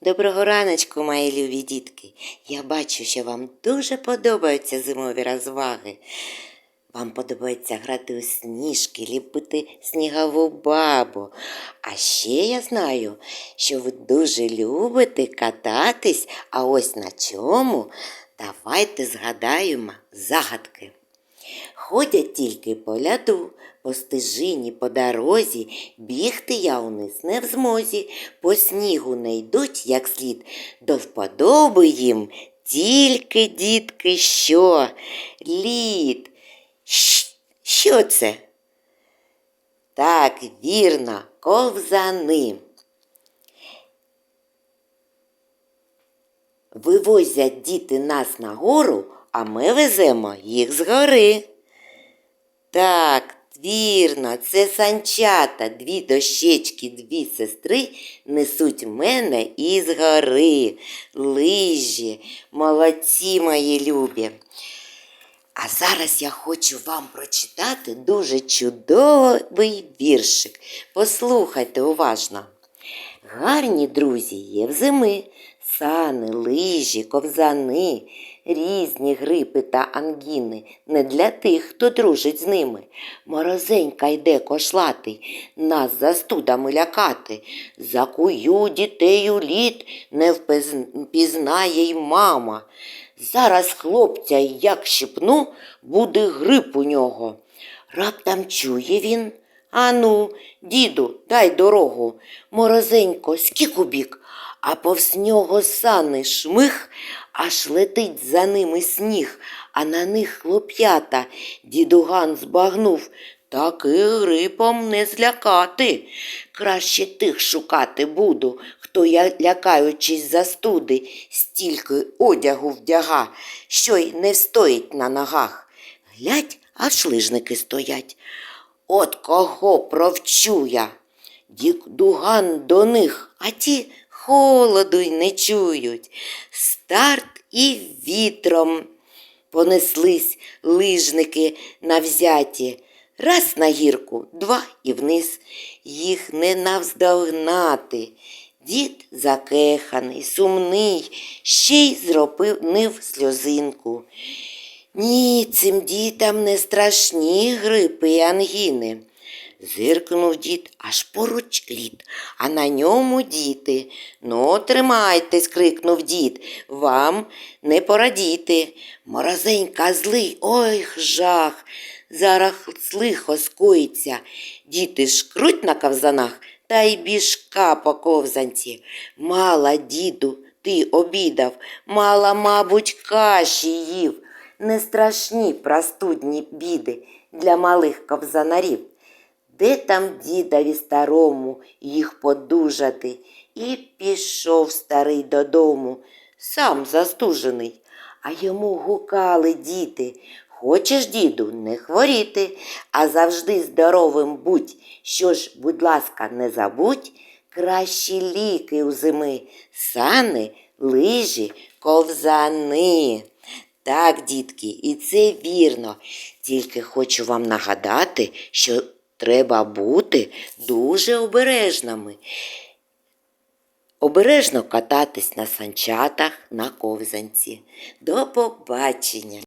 Доброго раночку, мої любі дітки. Я бачу, що вам дуже подобаються зимові розваги. Вам подобається грати у сніжки, ліпити снігову бабу. А ще я знаю, що ви дуже любите кататись, а ось на чому давайте згадаємо загадки. Ходять тільки по ляду, по стежині, по дорозі, бігти я униз не в змозі, по снігу не йдуть, як слід, до вподоби їм тільки, дітки, що? Лід. Що це? Так, вірно, ковзани. Вивозять діти нас на гору, а ми веземо їх згори. Так, вірно, це санчата, дві дощечки, дві сестри несуть мене із гори. Лижі, молодці мої любі. А зараз я хочу вам прочитати дуже чудовий віршик. Послухайте уважно. Гарні друзі є взими, сани, лижі, ковзани, різні грипи та ангіни не для тих, хто дружить з ними. Морозенька йде кошлатий, нас застудами лякати. Закую дітей у лід, не впізнає й мама. Зараз хлопця як щипну, буде грип у нього. Раптом чує він. Ану, діду, дай дорогу. Морозенько, скік у бік, а повз нього сани шмих, аж летить за ними сніг, а на них хлоп'ята. Дідуган збагнув. Таки грипом не злякати. Краще тих шукати буду, хто я, лякаючись застуди, стільки одягу вдяга, що й не встоїть на ногах. Глядь, аж лижники стоять. От кого провчу я. Дідуган до них, а ті холоду й не чують. Старт і вітром понеслись лижники навзяті. Раз на гірку, два і вниз, їх не навздогнати. Дід закеханий, сумний, ще й зробив сльозинку. Ні, цим дітям не страшні грипи і ангіни. Зиркнув дід, аж поруч лід, а на ньому діти. Ну, тримайтесь, крикнув дід, вам не порадіти. Морозенька злий, ой жах. Зараз лихо скоїться. Діти шкруть на ковзанах та й біжка по ковзанці. Мала, діду, ти обідав, мала, мабуть, каші їв. Не страшні простудні біди для малих ковзанарів. Де там дідові старому їх подужати? І пішов старий додому, сам застужений, а йому гукали діти. Хочеш, діду, не хворіти, а завжди здоровим будь. Що ж, будь ласка, не забудь, кращі ліки у зими, сани, лижі, ковзани. Так, дітки, і це вірно. Тільки хочу вам нагадати, що треба бути дуже обережними. Обережно кататись на санчатах на ковзанці. До побачення!